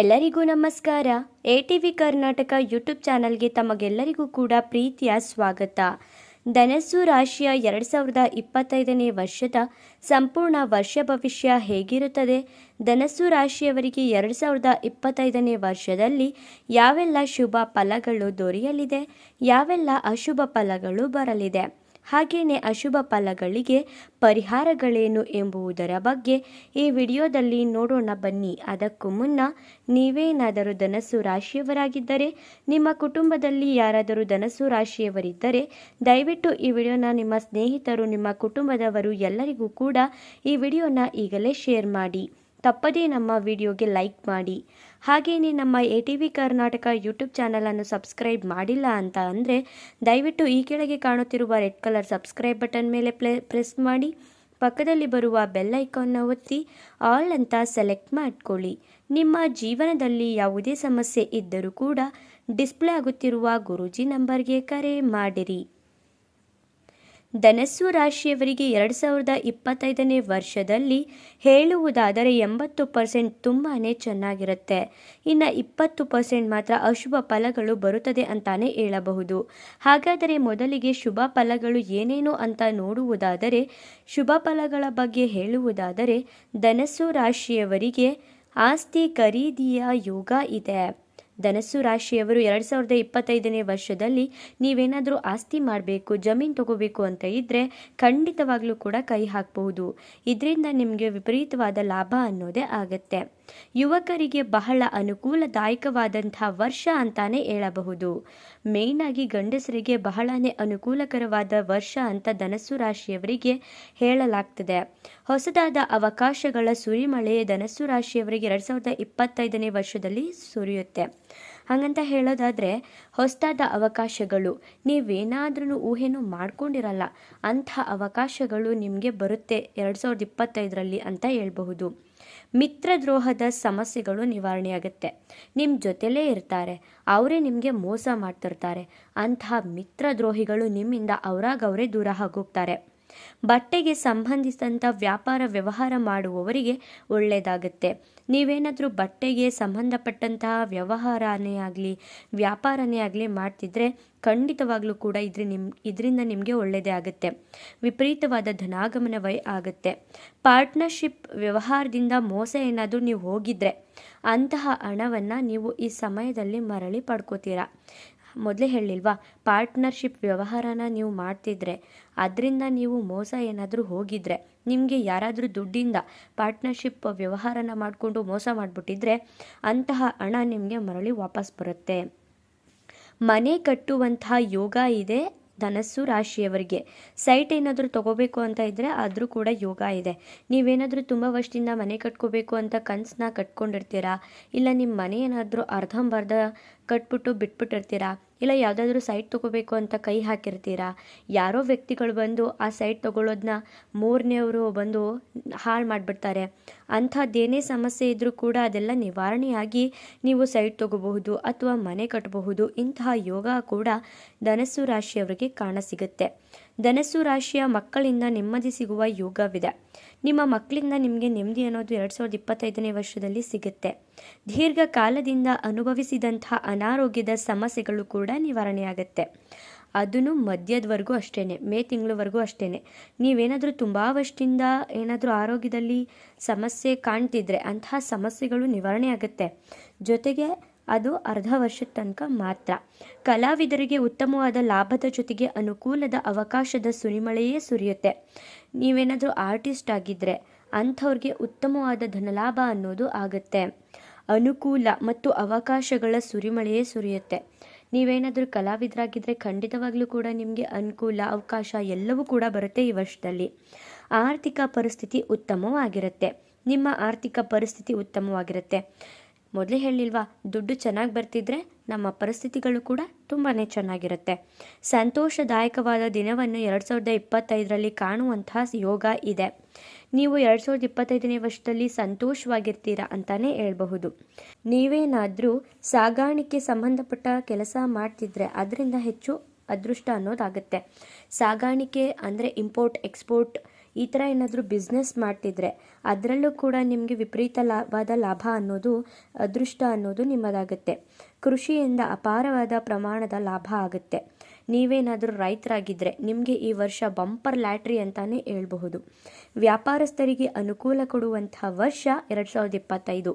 ಎಲ್ಲರಿಗೂ ನಮಸ್ಕಾರ. A T V Karnataka YouTube ಚಾನಲ್ಗೆ ತಮಗೆಲ್ಲರಿಗೂ ಕೂಡ ಪ್ರೀತಿಯ ಸ್ವಾಗತ. ಧನಸ್ಸು ರಾಶಿಯ ಎರಡು ಸಾವಿರದ ಇಪ್ಪತ್ತೈದನೇ ವರ್ಷದ ಸಂಪೂರ್ಣ ವರ್ಷ ಭವಿಷ್ಯ ಹೇಗಿರುತ್ತದೆ? ಧನಸ್ಸು ರಾಶಿಯವರಿಗೆ ಎರಡು ಸಾವಿರದ ಇಪ್ಪತ್ತೈದನೇ ವರ್ಷದಲ್ಲಿ ಯಾವೆಲ್ಲ ಶುಭ ಫಲಗಳು ದೊರೆಯಲಿದೆ? ಯಾವೆಲ್ಲ ಅಶುಭ ಫಲಗಳು ಬರಲಿದೆ? ಹಾಗೆಯೇ ಅಶುಭ ಫಲಗಳಿಗೆ ಪರಿಹಾರಗಳೇನು ಎಂಬುದರ ಬಗ್ಗೆ ಈ ವಿಡಿಯೋದಲ್ಲಿ ನೋಡೋಣ ಬನ್ನಿ. ಅದಕ್ಕೂ ಮುನ್ನ ನೀವೇನಾದರೂ ಧನಸ್ಸು ರಾಶಿಯವರಾಗಿದ್ದರೆ, ನಿಮ್ಮ ಕುಟುಂಬದಲ್ಲಿ ಯಾರಾದರೂ ಧನಸ್ಸು ರಾಶಿಯವರಿದ್ದರೆ, ದಯವಿಟ್ಟು ಈ ವಿಡಿಯೋನ ನಿಮ್ಮ ಸ್ನೇಹಿತರು, ನಿಮ್ಮ ಕುಟುಂಬದವರು ಎಲ್ಲರಿಗೂ ಕೂಡ ಈ ವಿಡಿಯೋನ ಈಗಲೇ ಶೇರ್ ಮಾಡಿ. ತಪ್ಪದೇ ನಮ್ಮ ವಿಡಿಯೋಗೆ ಲೈಕ್ ಮಾಡಿ. ಹಾಗೆಯೇ ನಮ್ಮ A T V Karnataka YouTube ಚಾನಲನ್ನು ಸಬ್ಸ್ಕ್ರೈಬ್ ಮಾಡಿಲ್ಲ ಅಂತ ಅಂದರೆ ದಯವಿಟ್ಟು ಈ ಕೆಳಗೆ ಕಾಣುತ್ತಿರುವ ರೆಡ್ ಕಲರ್ ಸಬ್ಸ್ಕ್ರೈಬ್ ಬಟನ್ ಮೇಲೆ ಪ್ರೆಸ್ ಮಾಡಿ. ಪಕ್ಕದಲ್ಲಿ ಬರುವ ಬೆಲ್ ಐಕಾನ್ನ ಒತ್ತಿ, ಆಲ್ ಅಂತ ಸೆಲೆಕ್ಟ್ ಮಾಡ್ಕೊಳ್ಳಿ. ನಿಮ್ಮ ಜೀವನದಲ್ಲಿ ಯಾವುದೇ ಸಮಸ್ಯೆ ಇದ್ದರೂ ಕೂಡ ಡಿಸ್ಪ್ಲೇ ಆಗುತ್ತಿರುವ ಗುರೂಜಿ ನಂಬರ್ಗೆ ಕರೆ ಮಾಡಿರಿ. ಧನಸ್ಸು ರಾಶಿಯವರಿಗೆ ಎರಡು ಸಾವಿರದ ಇಪ್ಪತ್ತೈದನೇ ವರ್ಷದಲ್ಲಿ ಹೇಳುವುದಾದರೆ ಎಂಬತ್ತು ಪರ್ಸೆಂಟ್ ತುಂಬಾ ಚೆನ್ನಾಗಿರುತ್ತೆ. ಇನ್ನು ಇಪ್ಪತ್ತು ಪರ್ಸೆಂಟ್ ಮಾತ್ರ ಅಶುಭ ಫಲಗಳು ಬರುತ್ತದೆ ಅಂತಾನೆ ಹೇಳಬಹುದು. ಹಾಗಾದರೆ ಮೊದಲಿಗೆ ಶುಭ ಫಲಗಳು ಏನೇನು ಅಂತ ನೋಡುವುದಾದರೆ, ಶುಭ ಫಲಗಳ ಬಗ್ಗೆ ಹೇಳುವುದಾದರೆ, ಧನಸ್ಸು ರಾಶಿಯವರಿಗೆ ಆಸ್ತಿ ಖರೀದಿಯ ಯೋಗ ಇದೆ. ಧನಸ್ಸು ರಾಶಿಯವರು ಎರಡು ಸಾವಿರದ ಇಪ್ಪತ್ತೈದನೇ ವರ್ಷದಲ್ಲಿ ನೀವೇನಾದರೂ ಆಸ್ತಿ ಮಾಡಬೇಕು, ಜಮೀನು ತಗೋಬೇಕು ಅಂತ ಇದ್ದರೆ ಖಂಡಿತವಾಗ್ಲೂ ಕೂಡ ಕೈ ಹಾಕಬಹುದು. ಇದರಿಂದ ನಿಮಗೆ ವಿಪರೀತವಾದ ಲಾಭ ಅನ್ನೋದೇ ಆಗತ್ತೆ. ಯುವಕರಿಗೆ ಬಹಳ ಅನುಕೂಲದಾಯಕವಾದಂಥ ವರ್ಷ ಅಂತಾನೆ ಹೇಳಬಹುದು. ಮೇಯ್ನಾಗಿ ಗಂಡಸರಿಗೆ ಬಹಳನೇ ಅನುಕೂಲಕರವಾದ ವರ್ಷ ಅಂತ ಧನಸ್ಸು ರಾಶಿಯವರಿಗೆ ಹೇಳಲಾಗ್ತದೆ. ಹೊಸದಾದ ಅವಕಾಶಗಳ ಸುರಿಮಳೆ ಧನಸ್ಸು ರಾಶಿಯವರಿಗೆ ಎರಡು ಸಾವಿರದ ಇಪ್ಪತ್ತೈದನೇ ವರ್ಷದಲ್ಲಿ ಸುರಿಯುತ್ತೆ. ಹಾಗಂತ ಹೇಳೋದಾದರೆ ಹೊಸದಾದ ಅವಕಾಶಗಳು. ನೀವೇನಾದ್ರೂ ಊಹೆನೂ ಮಾಡ್ಕೊಂಡಿರಲ್ಲ. ಅಂಥ ಅವಕಾಶಗಳು ನಿಮಗೆ ಬರುತ್ತೆ ಎರಡು ಸಾವಿರದ ಇಪ್ಪತ್ತೈದರಲ್ಲಿ ಅಂತ ಹೇಳ್ಬಹುದು. ಮಿತ್ರದ್ರೋಹದ ಸಮಸ್ಯೆಗಳು ನಿವಾರಣೆಯಾಗುತ್ತೆ. ನಿಮ್ಮ ಜೊತೆಲೇ ಇರ್ತಾರೆ. ಅವರೇ ನಿಮಗೆ ಮೋಸ ಮಾಡ್ತಿರ್ತಾರೆ. ಅಂತಹ ಮಿತ್ರದ್ರೋಹಿಗಳು ನಿಮ್ಮಿಂದ ಅವರಾಗವರೇ ದೂರ ಆಗೋಗ್ತಾರೆ. ಬಟ್ಟೆಗೆ ಸಂಬಂಧಿಸಿದಂಥ ವ್ಯಾಪಾರ ವ್ಯವಹಾರ ಮಾಡುವವರಿಗೆ ಒಳ್ಳೆಯದಾಗುತ್ತೆ. ನೀವೇನಾದರೂ ಬಟ್ಟೆಗೆ ಸಂಬಂಧಪಟ್ಟಂತಹ ವ್ಯವಹಾರನೇ ಆಗಲಿ, ವ್ಯಾಪಾರನೇ ಆಗಲಿ ಮಾಡ್ತಿದ್ರೆ ಖಂಡಿತವಾಗ್ಲೂ ಕೂಡ ಇದ್ರ ನಿಮ್, ಇದರಿಂದ ನಿಮಗೆ ಒಳ್ಳೆಯದೇ ಆಗುತ್ತೆ. ವಿಪರೀತವಾದ ಧನಾಗಮನವೇ ಆಗುತ್ತೆ. ಪಾರ್ಟ್ನರ್ಶಿಪ್ ವ್ಯವಹಾರದಿಂದ ಮೋಸ ಏನಾದರೂ ನೀವು ಹೋಗಿದ್ರೆ ಅಂತಹ ಹಣವನ್ನು ನೀವು ಈ ಸಮಯದಲ್ಲಿ ಮರಳಿ ಪಡ್ಕೋತೀರಾ? ಮೊದಲೇ ಹೇಳಿಲ್ವಾ, ಪಾರ್ಟ್ನರ್ಶಿಪ್ ವ್ಯವಹಾರನ ನೀವು ಮಾಡ್ತಿದ್ರೆ, ಅದರಿಂದ ನೀವು ಮೋಸ ಏನಾದರೂ ಹೋಗಿದ್ರೆ, ನಿಮಗೆ ಯಾರಾದರೂ ದುಡ್ಡಿಂದ ಪಾರ್ಟ್ನರ್ಶಿಪ್ ವ್ಯವಹಾರನ ಮಾಡಿಕೊಂಡು ಮೋಸ ಮಾಡಿಬಿಟ್ಟಿದ್ರೆ, ಅಂತಹ ಹಣ ನಿಮಗೆ ಮರಳಿ ವಾಪಸ್ ಬರುತ್ತೆ. ಮನೆ ಕಟ್ಟುವಂತಹ ಯೋಗ ಇದೆ ಧನಸ್ಸು ರಾಶಿಯವರಿಗೆ. ಸೈಟ್ ಏನಾದರೂ ತಗೋಬೇಕು ಅಂತ ಇದ್ದರೆ ಆದರೂ ಕೂಡ ಯೋಗ ಇದೆ. ನೀವೇನಾದರೂ ತುಂಬ ವರ್ಷದಿಂದ ಮನೆ ಕಟ್ಕೋಬೇಕು ಅಂತ ಕನಸನ್ನ ಕಟ್ಕೊಂಡಿರ್ತೀರಾ? ಇಲ್ಲ ನಿಮ್ಮ ಮನೆ ಏನಾದರೂ ಅರ್ಧಂಬರ್ಧ ಕಟ್ಬಿಟ್ಟು ಬಿಟ್ಬಿಟ್ಟಿರ್ತೀರಾ? ಇಲ್ಲ ಯಾವುದಾದ್ರೂ ಸೈಟ್ ತೊಗೋಬೇಕು ಅಂತ ಕೈ ಹಾಕಿರ್ತೀರಾ? ಯಾರೋ ವ್ಯಕ್ತಿಗಳು ಬಂದು ಆ ಸೈಟ್ ತೊಗೊಳೋದನ್ನ ಮೂರನೇವರು ಬಂದು ಹಾಳು ಮಾಡಿಬಿಡ್ತಾರೆ. ಅಂಥದ್ದೇನೇ ಸಮಸ್ಯೆ ಇದ್ದರೂ ಕೂಡ ಅದೆಲ್ಲ ನಿವಾರಣೆಯಾಗಿ ನೀವು ಸೈಟ್ ತೊಗೋಬಹುದು ಅಥವಾ ಮನೆ ಕಟ್ಟಬಹುದು ಇಂತಹ ಯೋಗ ಕೂಡ ಧನಸ್ಸು ರಾಶಿಯವರಿಗೆ ಕಾಣಸಿಗುತ್ತೆ ಧನಸ್ಸು ರಾಶಿಯ ಮಕ್ಕಳಿಂದ ನೆಮ್ಮದಿ ಸಿಗುವ ಯೋಗವಿದೆ. ನಿಮ್ಮ ಮಕ್ಕಳಿಂದ ನಿಮಗೆ ನೆಮ್ಮದಿ ಅನ್ನೋದು ಎರಡು ಸಾವಿರದ ಇಪ್ಪತ್ತೈದನೇ ವರ್ಷದಲ್ಲಿ ಸಿಗುತ್ತೆ. ದೀರ್ಘಕಾಲದಿಂದ ಅನುಭವಿಸಿದಂತಹ ಅನಾರೋಗ್ಯದ ಸಮಸ್ಯೆಗಳು ಕೂಡ ನಿವಾರಣೆಯಾಗುತ್ತೆ. ಅದನ್ನು ಮಧ್ಯದವರೆಗೂ ಅಷ್ಟೇ ಮೇ ತಿಂಗಳವರೆಗೂ ಅಷ್ಟೇ ನೀವೇನಾದರೂ ತುಂಬ ವರ್ಷದಿಂದ ಏನಾದರೂ ಆರೋಗ್ಯದಲ್ಲಿ ಸಮಸ್ಯೆ ಕಾಣ್ತಿದ್ರೆ ಅಂತಹ ಸಮಸ್ಯೆಗಳು ನಿವಾರಣೆ ಆಗುತ್ತೆ ಜೊತೆಗೆ ಅದು ಅರ್ಧ ವರ್ಷದ ತನಕ ಮಾತ್ರ. ಕಲಾವಿದರಿಗೆ ಉತ್ತಮವಾದ ಲಾಭದ ಜೊತೆಗೆ ಅನುಕೂಲದ ಅವಕಾಶದ ಸುರಿಮಳೆಯೇ ಸುರಿಯುತ್ತೆ. ನೀವೇನಾದರೂ ಆರ್ಟಿಸ್ಟ್ ಆಗಿದ್ದರೆ ಅಂಥವ್ರಿಗೆ ಉತ್ತಮವಾದ ಧನಲಾಭ ಅನ್ನೋದು ಆಗುತ್ತೆ. ಅನುಕೂಲ ಮತ್ತು ಅವಕಾಶಗಳ ಸುರಿಮಳೆಯೇ ಸುರಿಯುತ್ತೆ. ನೀವೇನಾದರೂ ಕಲಾವಿದರಾಗಿದ್ದರೆ ಖಂಡಿತವಾಗ್ಲೂ ಕೂಡ ನಿಮಗೆ ಅನುಕೂಲ, ಅವಕಾಶ ಎಲ್ಲವೂ ಕೂಡ ಬರುತ್ತೆ ಈ ವರ್ಷದಲ್ಲಿ. ಆರ್ಥಿಕ ಪರಿಸ್ಥಿತಿ ಉತ್ತಮವಾಗಿರುತ್ತೆ. ನಿಮ್ಮ ಆರ್ಥಿಕ ಪರಿಸ್ಥಿತಿ ಉತ್ತಮವಾಗಿರುತ್ತೆ. ಮೊದಲೇ ಹೇಳಿಲ್ವಾ, ದುಡ್ಡು ಚೆನ್ನಾಗಿ ಬರ್ತಿದ್ರೆ ನಮ್ಮ ಪರಿಸ್ಥಿತಿಗಳು ಕೂಡ ತುಂಬಾ ಚೆನ್ನಾಗಿರುತ್ತೆ. ಸಂತೋಷದಾಯಕವಾದ ದಿನವನ್ನು ಎರಡು ಸಾವಿರದ ಇಪ್ಪತ್ತೈದರಲ್ಲಿ ಕಾಣುವಂತಹ ಯೋಗ ಇದೆ. ನೀವು ಎರಡು ಸಾವಿರದ ಇಪ್ಪತ್ತೈದನೇ ವರ್ಷದಲ್ಲಿ ಸಂತೋಷವಾಗಿರ್ತೀರಾ ಅಂತಾನೆ ಹೇಳ್ಬಹುದು. ನೀವೇನಾದರೂ ಸಾಗಾಣಿಕೆ ಸಂಬಂಧಪಟ್ಟ ಕೆಲಸ ಮಾಡ್ತಿದ್ರೆ ಅದರಿಂದ ಹೆಚ್ಚು ಅದೃಷ್ಟ ಅನ್ನೋದಾಗುತ್ತೆ. ಸಾಗಾಣಿಕೆ ಅಂದರೆ ಇಂಪೋರ್ಟ್, ಎಕ್ಸ್ಪೋರ್ಟ್ ಈ ಥರ ಏನಾದರೂ ಬಿಸ್ನೆಸ್ ಮಾಡ್ತಿದ್ರೆ ಅದರಲ್ಲೂ ಕೂಡ ನಿಮಗೆ ವಿಪರೀತ ಲಾಭದ ಲಾಭ ಅನ್ನೋದು, ಅದೃಷ್ಟ ಅನ್ನೋದು ನಿಮ್ಮದಾಗುತ್ತೆ. ಕೃಷಿಯಿಂದ ಅಪಾರವಾದ ಪ್ರಮಾಣದ ಲಾಭ ಆಗುತ್ತೆ. ನೀವೇನಾದರೂ ರೈತರಾಗಿದ್ದರೆ ನಿಮಗೆ ಈ ವರ್ಷ ಬಂಪರ್ ಲ್ಯಾಟ್ರಿ ಅಂತಲೇ ಹೇಳ್ಬಹುದು. ವ್ಯಾಪಾರಸ್ಥರಿಗೆ ಅನುಕೂಲ ಕೊಡುವಂತಹ ವರ್ಷ ಎರಡು ಸಾವಿರದ ಇಪ್ಪತ್ತೈದು.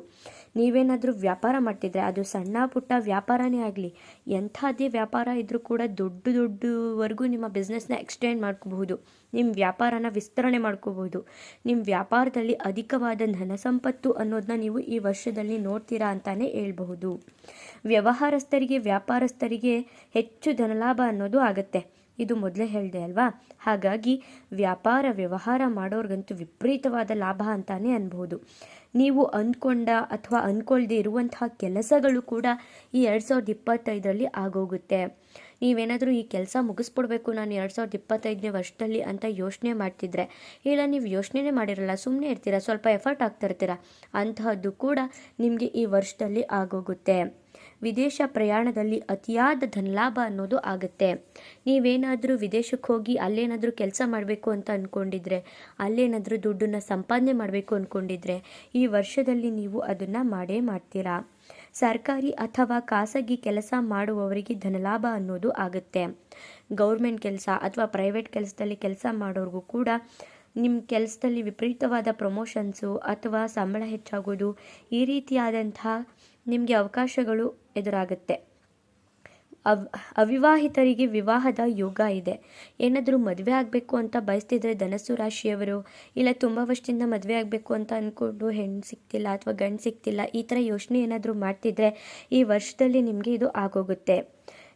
ನೀವೇನಾದರೂ ವ್ಯಾಪಾರ ಮಾಡ್ತಿದ್ರೆ ಅದು ಸಣ್ಣ ಪುಟ್ಟ ವ್ಯಾಪಾರನೇ ಆಗಲಿ, ಎಂಥದ್ದೇ ವ್ಯಾಪಾರ ಇದ್ದರೂ ಕೂಡ ದೊಡ್ಡ ದೊಡ್ಡವರೆಗೂ ನಿಮ್ಮ ಬಿಸ್ನೆಸ್ನ ಎಕ್ಸ್ಟೆಂಡ್ ಮಾಡ್ಕೋಬಹುದು. ನಿಮ್ಮ ವ್ಯಾಪಾರನ ವಿಸ್ತರಣೆ ಮಾಡ್ಕೋಬಹುದು. ನಿಮ್ಮ ವ್ಯಾಪಾರದಲ್ಲಿ ಅಧಿಕವಾದ ಧನ ಸಂಪತ್ತು ಅನ್ನೋದನ್ನ ನೀವು ಈ ವರ್ಷದಲ್ಲಿ ನೋಡ್ತೀರಾ ಅಂತಾನೆ ಹೇಳ್ಬಹುದು. ವ್ಯವಹಾರಸ್ಥರಿಗೆ, ವ್ಯಾಪಾರಸ್ಥರಿಗೆ ಹೆಚ್ಚು ಧನಲಾಭ ಅನ್ನೋದು ಆಗುತ್ತೆ. ಇದು ಮೊದಲೇ ಹೇಳಿದೆ ಅಲ್ವಾ? ಹಾಗಾಗಿ ವ್ಯಾಪಾರ ವ್ಯವಹಾರ ಮಾಡೋರ್ಗಂತೂ ವಿಪರೀತವಾದ ಲಾಭ ಅಂತಾನೆ ಅನ್ಬೋದು ನೀವು ಅಂದ್ಕೊಂಡ ಅಥವಾ ಅಂದ್ಕೊಳ್ದೇ ಇರುವಂತಹ ಕೆಲಸಗಳು ಕೂಡ ಈ ಎರಡು ಸಾವಿರದ ಇಪ್ಪತ್ತೈದರಲ್ಲಿ ಆಗೋಗುತ್ತೆ. ನೀವೇನಾದರೂ ಈ ಕೆಲಸ ಮುಗಿಸ್ಬಿಡ್ಬೇಕು ನಾನು ಎರಡು ಸಾವಿರದ ಇಪ್ಪತ್ತೈದನೇ ವರ್ಷದಲ್ಲಿ ಅಂತ ಯೋಚನೆ ಮಾಡ್ತಿದ್ರೆ. ಇಲ್ಲ, ನೀವು ಯೋಚನೆ ಮಾಡಿರಲ್ಲ ಸುಮ್ಮನೆ ಇರ್ತೀರ, ಸ್ವಲ್ಪ ಎಫರ್ಟ್ ಆಗ್ತಾ ಅಂತಹದ್ದು ಕೂಡ ನಿಮಗೆ ಈ ವರ್ಷದಲ್ಲಿ ಆಗೋಗುತ್ತೆ. ವಿದೇಶ ಪ್ರಯಾಣದಲ್ಲಿ ಅತಿಯಾದ ಧನಲಾಭ ಅನ್ನೋದು ಆಗುತ್ತೆ. ನೀವೇನಾದರೂ ವಿದೇಶಕ್ಕೆ ಹೋಗಿ ಅಲ್ಲೇನಾದರೂ ಕೆಲಸ ಮಾಡಬೇಕು ಅಂತ ಅಂದ್ಕೊಂಡಿದ್ರೆ ಅಲ್ಲೇನಾದರೂ ದುಡ್ಡನ್ನು ಸಂಪಾದನೆ ಮಾಡಬೇಕು ಅಂದ್ಕೊಂಡಿದ್ರೆ ಈ ವರ್ಷದಲ್ಲಿ ನೀವು ಅದನ್ನು ಮಾಡೇ ಮಾಡ್ತೀರಾ? ಸರ್ಕಾರಿ ಅಥವಾ ಖಾಸಗಿ ಕೆಲಸ ಮಾಡುವವರಿಗೆ ಧನಲಾಭ ಅನ್ನೋದು ಆಗುತ್ತೆ. ಗೌರ್ಮೆಂಟ್ ಕೆಲಸ ಅಥವಾ ಪ್ರೈವೇಟ್ ಕೆಲಸದಲ್ಲಿ ಕೆಲಸ ಮಾಡೋರಿಗೂ ಕೂಡ ನಿಮ್ಮ ಕೆಲಸದಲ್ಲಿ ವಿಪರೀತವಾದ ಪ್ರಮೋಷನ್ಸು ಅಥವಾ ಸಂಬಳ ಹೆಚ್ಚಾಗೋದು ಈ ರೀತಿಯಾದಂತಹ ನಿಮಗೆ ಅವಕಾಶಗಳು ಎದುರಾಗುತ್ತೆ. ಅವ್, ಅವಿವಾಹಿತರಿಗೆ ವಿವಾಹದ ಯೋಗ ಇದೆ. ಏನಾದರೂ ಮದುವೆ ಆಗಬೇಕು ಅಂತ ಬಯಸ್ತಿದ್ರೆ ಧನಸ್ಸು ರಾಶಿಯವರು, ಇಲ್ಲ ತುಂಬ ವರ್ಷದಿಂದ ಮದುವೆ ಆಗಬೇಕು ಅಂತ ಅಂದ್ಕೊಂಡು ಹೆಣ್ಣು ಸಿಗ್ತಿಲ್ಲ ಅಥವಾ ಗಂಡು ಸಿಗ್ತಿಲ್ಲ, ಈ ಥರ ಯೋಚನೆ ಏನಾದರೂ ಮಾಡ್ತಿದ್ರೆ ಈ ವರ್ಷದಲ್ಲಿ ನಿಮಗೆ ಇದು ಆಗೋಗುತ್ತೆ.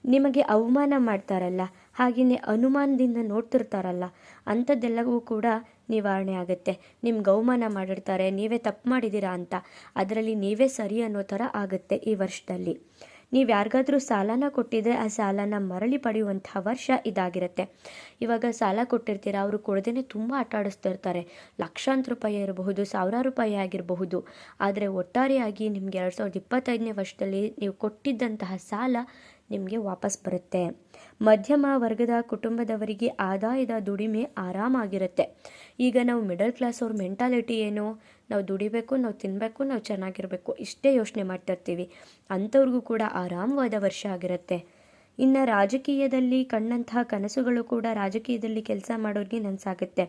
ನಿಮಗೆ ಅವಮಾನ ಮಾಡ್ತಾರಲ್ಲ ಹಾಗೆಯೇ ಅನುಮಾನದಿಂದ ನೋಡ್ತಿರ್ತಾರಲ್ಲ, ಅಂಥದ್ದೆಲ್ಲವೂ ಕೂಡ ನಿವಾರಣೆ ಆಗುತ್ತೆ. ನಿಮ್ಗೆ ಅವಮಾನ ಮಾಡಿರ್ತಾರೆ, ನೀವೇ ತಪ್ಪು ಮಾಡಿದ್ದೀರಾ ಅಂತ. ಅದರಲ್ಲಿ ನೀವೇ ಸರಿ ಅನ್ನೋ ಥರ ಆಗುತ್ತೆ ಈ ವರ್ಷದಲ್ಲಿ. ನೀವು ಯಾರಿಗಾದರೂ ಸಾಲನ ಕೊಟ್ಟಿದ್ರೆ ಆ ಸಾಲನ ಮರಳಿ ಪಡೆಯುವಂಥ ವರ್ಷ ಇದಾಗಿರುತ್ತೆ. ಇವಾಗ ಸಾಲ ಕೊಟ್ಟಿರ್ತೀರ, ಅವರು ಕೊಡದೇ ತುಂಬ ಆಟ ಆಡಿಸ್ತಿರ್ತಾರೆ. ಲಕ್ಷಾಂತರ ರೂಪಾಯಿ ಇರಬಹುದು, ಸಾವಿರಾರು ರೂಪಾಯಿ ಆಗಿರಬಹುದು. ಆದರೆ ಒಟ್ಟಾರೆಯಾಗಿ ನಿಮಗೆ ಎರಡು ಸಾವಿರದ ಇಪ್ಪತ್ತೈದನೇ ವರ್ಷದಲ್ಲಿ ನೀವು ಕೊಟ್ಟಿದ್ದಂತಹ ಸಾಲ ನಿಮಗೆ ವಾಪಸ್ ಬರುತ್ತೆ. ಮಧ್ಯಮ ವರ್ಗದ ಕುಟುಂಬದವರಿಗೆ ಆದಾಯದ ದುಡಿಮೆ ಆರಾಮಾಗಿರುತ್ತೆ. ಈಗ ನಾವು ಮಿಡಲ್ ಕ್ಲಾಸ್ ಅವ್ರ ಮೆಂಟಾಲಿಟಿ ಏನು? ನಾವು ದುಡಿಬೇಕು, ನಾವು ತಿನ್ನಬೇಕು ನಾವು ಚೆನ್ನಾಗಿರಬೇಕು, ಇಷ್ಟೇ ಯೋಚನೆ ಮಾಡ್ತಿರ್ತೀವಿ ಅಂಥವ್ರಿಗೂ ಕೂಡ ಆರಾಮವಾದ ವರ್ಷ ಆಗಿರುತ್ತೆ. ಇನ್ನು ರಾಜಕೀಯದಲ್ಲಿ ಕಂಡಂತಹ ಕನಸುಗಳು ಕೂಡ ರಾಜಕೀಯದಲ್ಲಿ ಕೆಲಸ ಮಾಡೋರಿಗೆ ನನಸಾಗುತ್ತೆ.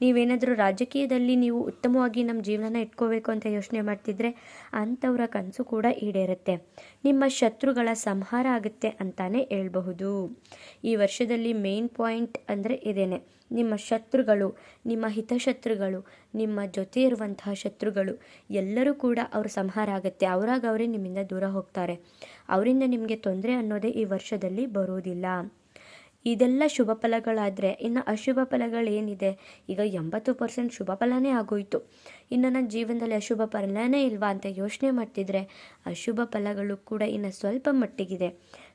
ನೀವೇನಾದರೂ ರಾಜಕೀಯದಲ್ಲಿ ನೀವು ಉತ್ತಮವಾಗಿ ನಮ್ಮ ಜೀವನನ ಇಟ್ಕೋಬೇಕು ಅಂತ ಯೋಚನೆ ಮಾಡ್ತಿದ್ರೆ ಅಂಥವರ ಕನಸು ಕೂಡ ಈಡೇರುತ್ತೆ. ನಿಮ್ಮ ಶತ್ರುಗಳ ಸಂಹಾರ ಆಗುತ್ತೆ ಅಂತಾನೆ ಹೇಳ್ಬಹುದು. ಈ ವರ್ಷದಲ್ಲಿ ಮೇನ್ ಪಾಯಿಂಟ್ ಅಂದರೆ ಇದೇನೆ. ನಿಮ್ಮ ಶತ್ರುಗಳು, ನಿಮ್ಮ ಹಿತಶತ್ರುಗಳು ನಿಮ್ಮ ಜೊತೆ ಇರುವಂತಹ ಶತ್ರುಗಳು. ಎಲ್ಲರೂ ಕೂಡ ಅವ್ರ ಸಂಹಾರ ಆಗುತ್ತೆ. ಅವರಾಗ ಅವರೇ ನಿಮ್ಮಿಂದ ದೂರ ಹೋಗ್ತಾರೆ. ಅವರಿಂದ ನಿಮಗೆ ತೊಂದರೆ ಅನ್ನೋದೇ ಈ ವರ್ಷದಲ್ಲಿ ಬರೋದಿಲ್ಲ. ಇದೆಲ್ಲ ಶುಭ ಫಲಗಳಾದರೆ ಇನ್ನು ಅಶುಭ ಫಲಗಳೇನಿದೆ? ಈಗ ಎಂಬತ್ತು ಪರ್ಸೆಂಟ್ ಶುಭ ಫಲನೇ ಆಗೋಯ್ತು. ಇನ್ನು ನನ್ನ ಜೀವನದಲ್ಲಿ ಅಶುಭ ಫಲನೇ ಇಲ್ವಾ ಅಂತ ಯೋಚನೆ ಮಾಡ್ತಿದ್ರೆ ಅಶುಭ ಫಲಗಳು ಕೂಡ ಇನ್ನು ಸ್ವಲ್ಪ ಮಟ್ಟಿಗಿದೆ.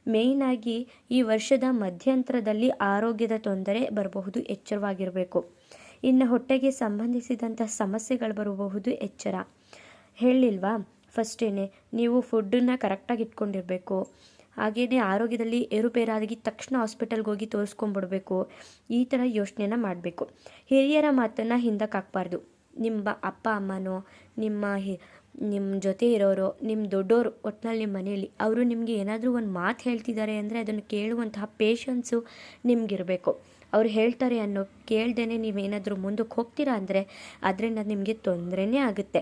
ಮೇಯ್ನಾಗಿ ಈ ವರ್ಷದ ಮಧ್ಯಂತರದಲ್ಲಿ ಆರೋಗ್ಯದ ತೊಂದರೆ ಬರಬಹುದು, ಎಚ್ಚರವಾಗಿರಬೇಕು. ಇನ್ನು ಹೊಟ್ಟೆಗೆ ಸಂಬಂಧಿಸಿದಂಥ ಸಮಸ್ಯೆಗಳು ಬರಬಹುದು ಎಚ್ಚರ. ಹೇಳಿಲ್ವಾ? ಫಸ್ಟೇನೆ, ನೀವು ಫುಡ್ಡನ್ನು ಕರೆಕ್ಟಾಗಿ ಇಟ್ಕೊಂಡಿರಬೇಕು. ಹಾಗೆಯೇ ಆರೋಗ್ಯದಲ್ಲಿ ಏರುಪೇರಾಗಿ ತಕ್ಷಣ ಹಾಸ್ಪಿಟಲ್ಗೆ ಹೋಗಿ ತೋರಿಸ್ಕೊಂಡ್ಬಿಡ್ಬೇಕು ಈ ಥರ ಯೋಚನೆನ ಮಾಡಬೇಕು. ಹಿರಿಯರ ಮಾತನ್ನು ಹಿಂದಕ್ಕೆ ಹಾಕ್ಬಾರ್ದು. ನಿಮ್ಮ ಅಪ್ಪ, ಅಮ್ಮನೋ, ನಿಮ್ಮ ನಿಮ್ಮ ಜೊತೆ ಇರೋರು ನಿಮ್ಮ ದೊಡ್ಡೋರು ಒಟ್ಟಿನಲ್ಲಿ ನಿಮ್ಮ ಮನೆಯಲ್ಲಿ, ಅವರು ನಿಮಗೆ ಏನಾದರೂ ಒಂದು ಮಾತು ಹೇಳ್ತಿದ್ದಾರೆ ಅಂದರೆ ಅದನ್ನು ಕೇಳುವಂತಹ ಪೇಷನ್ಸು ನಿಮಗಿರಬೇಕು. ಅವ್ರು ಹೇಳ್ತಾರೆ ಅನ್ನೋ ಕೇಳ್ದೇ ನೀವೇನಾದರೂ ಮುಂದಕ್ಕೆ ಹೋಗ್ತೀರಾ ಅಂದರೆ ಅದರಿಂದ ನಿಮಗೆ ತೊಂದರೆನೇ ಆಗುತ್ತೆ.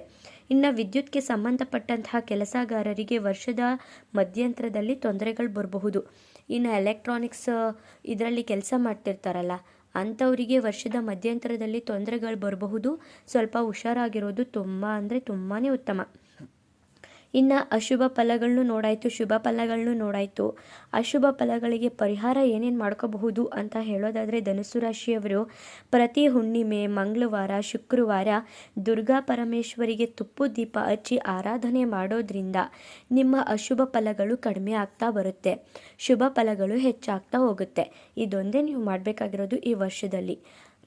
ಇನ್ನು ವಿದ್ಯುತ್ಗೆ ಸಂಬಂಧಪಟ್ಟಂತಹ ಕೆಲಸಗಾರರಿಗೆ ವರ್ಷದ ಮಧ್ಯಂತರದಲ್ಲಿ ತೊಂದರೆಗಳು ಬರಬಹುದು. ಇನ್ನು ಎಲೆಕ್ಟ್ರಾನಿಕ್ಸ್ ಇದರಲ್ಲಿ ಕೆಲಸ ಮಾಡ್ತಿರ್ತಾರಲ್ಲ ಅಂಥವರಿಗೆ ವರ್ಷದ ಮಧ್ಯಂತರದಲ್ಲಿ ತೊಂದರೆಗಳು ಬರಬಹುದು. ಸ್ವಲ್ಪ ಹುಷಾರಾಗಿರೋದು ತುಂಬ ಅಂದರೆ ತುಂಬಾ ಉತ್ತಮ. ಇನ್ನು ಅಶುಭ ಫಲಗಳನ್ನು ನೋಡಾಯಿತು, ಶುಭ ಫಲಗಳನ್ನು ನೋಡಾಯಿತು. ಅಶುಭ ಫಲಗಳಿಗೆ ಪರಿಹಾರ ಏನೇನು ಮಾಡ್ಕೋಬಹುದು ಅಂತ ಹೇಳೋದಾದರೆ ಧನುಸು ರಾಶಿಯವರು ಪ್ರತಿ ಹುಣ್ಣಿಮೆ, ಮಂಗಳವಾರ, ಶುಕ್ರವಾರ ದುರ್ಗಾ ಪರಮೇಶ್ವರಿಗೆ ತುಪ್ಪು ದೀಪ ಹಚ್ಚಿ ಆರಾಧನೆ ಮಾಡೋದ್ರಿಂದ ನಿಮ್ಮ ಅಶುಭ ಫಲಗಳು ಕಡಿಮೆ ಆಗ್ತಾ ಬರುತ್ತೆ. ಶುಭ ಫಲಗಳು ಹೆಚ್ಚಾಗ್ತಾ ಹೋಗುತ್ತೆ. ಇದೊಂದೇ ನೀವು ಮಾಡಬೇಕಾಗಿರೋದು ಈ ವರ್ಷದಲ್ಲಿ.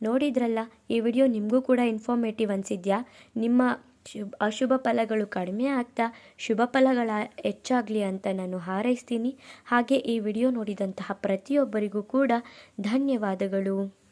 ನೋಡಿದ್ರಲ್ಲ, ಈ ವಿಡಿಯೋ ನಿಮಗೂ ಕೂಡ ಇನ್ಫಾರ್ಮೇಟಿವ್ ಅನಿಸಿದ್ಯಾ? ನಿಮ್ಮ ಶುಭ, ಅಶುಭ ಫಲಗಳು ಕಡಿಮೆ ಆಗ್ತಾ ಶುಭ ಫಲಗಳ ಹೆಚ್ಚಾಗಲಿ ಅಂತ ನಾನು ಹಾರೈಸ್ತೀನಿ. ಹಾಗೆ ಈ ವಿಡಿಯೋ ನೋಡಿದಂತಹ ಪ್ರತಿಯೊಬ್ಬರಿಗೂ ಕೂಡ ಧನ್ಯವಾದಗಳು.